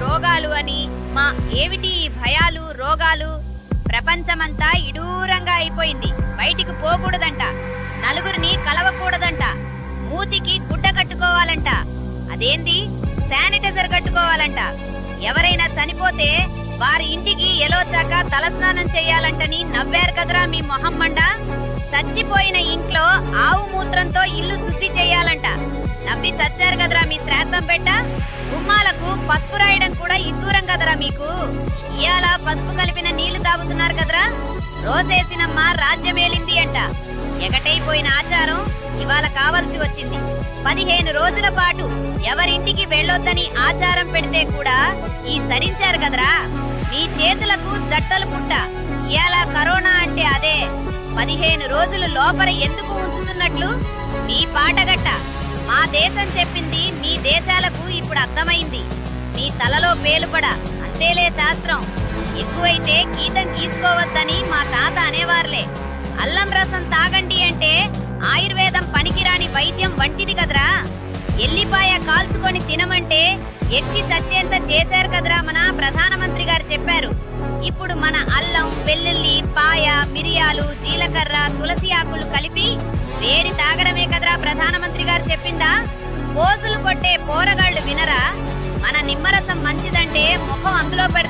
రోగాలు అని. మా ఏమిటి భయాలు రోగాలు? ప్రపంచమంతా ఇడూరంగా అయిపోయింది. బయటికి పోకూడదంట. నలుగురిని కలవకూడదంట. మూతికి గుడ్డ కట్టుకోవాలంట. అదేంది? శానిటైజర్ కట్టుకోవాలంట. ఎవరైనా చనిపోతే వారి ఇంటికి ఎలోచాక తలస్నానం చేయాలంటని నవ్వారు కదరా మీ మొహం చచ్చిపోయిన ఇంట్లో ఆవు మూత్రంతో ఇల్లు శుద్ధి చేయాలంట. నవ్వి చచ్చారు కదరా మీ శ్రాద్ధం పెట్ట? గుమ్మాలకు పసుపు రాయడం కదరా మీకు? ఇయాల పసుపు కలిపిన నీళ్ళు తాగుతున్నారు కదరా? రోజేసినమ్మ రాజ్యమేలింది అంట. ఎగటైపోయిన ఆచారం ఇవాళ కావలసి వచ్చింది. పదిహేను రోజుల పాటు ఎవరింటికి వెళ్ళొద్దని ఆచారం పెడితే కూడా ఈ సరించారు కదరా? మీ చేతులకు జట్టలు పుట్ట. ఇయాల కరోనా అంటే అదే. పదిహేను రోజులు లోపల ఎందుకు ఉంచుతున్నట్లు? మీ పాటగట్ట మా దేశం చెప్పింది మీ దేశాలకు ఇప్పుడు అర్థమైంది. నీ తలలో పేలుపడ. అంతేలే శాస్త్రం. ఎక్కువైతే గీతం గీసుకోవద్దని మా తాత అనేవారులే. అల్లం రసం తాగండి అంటే ఆయుర్వేదం పనికిరాని వైద్యం వంటిది కదరా. ఎల్లిపాయ కాల్చుకొని తినమంటే ఎట్టి చచ్చేంత చేశారు కదరా మన ప్రధానమంత్రి గారు చెప్పారు. ఇప్పుడు మన అల్లం వెల్లుల్లి పాయ మిరియాలు జీలకర్ర తులసి ఆకులు కలిపి వేడి తాగడమే కదరా ప్రధానమంత్రి గారు చెప్పిందా? పోజులు కొట్టే పోరగాళ్ళు వినరా? మన నిమ్మరసం మంచిదంటే ముఖం అందులో పెడతారు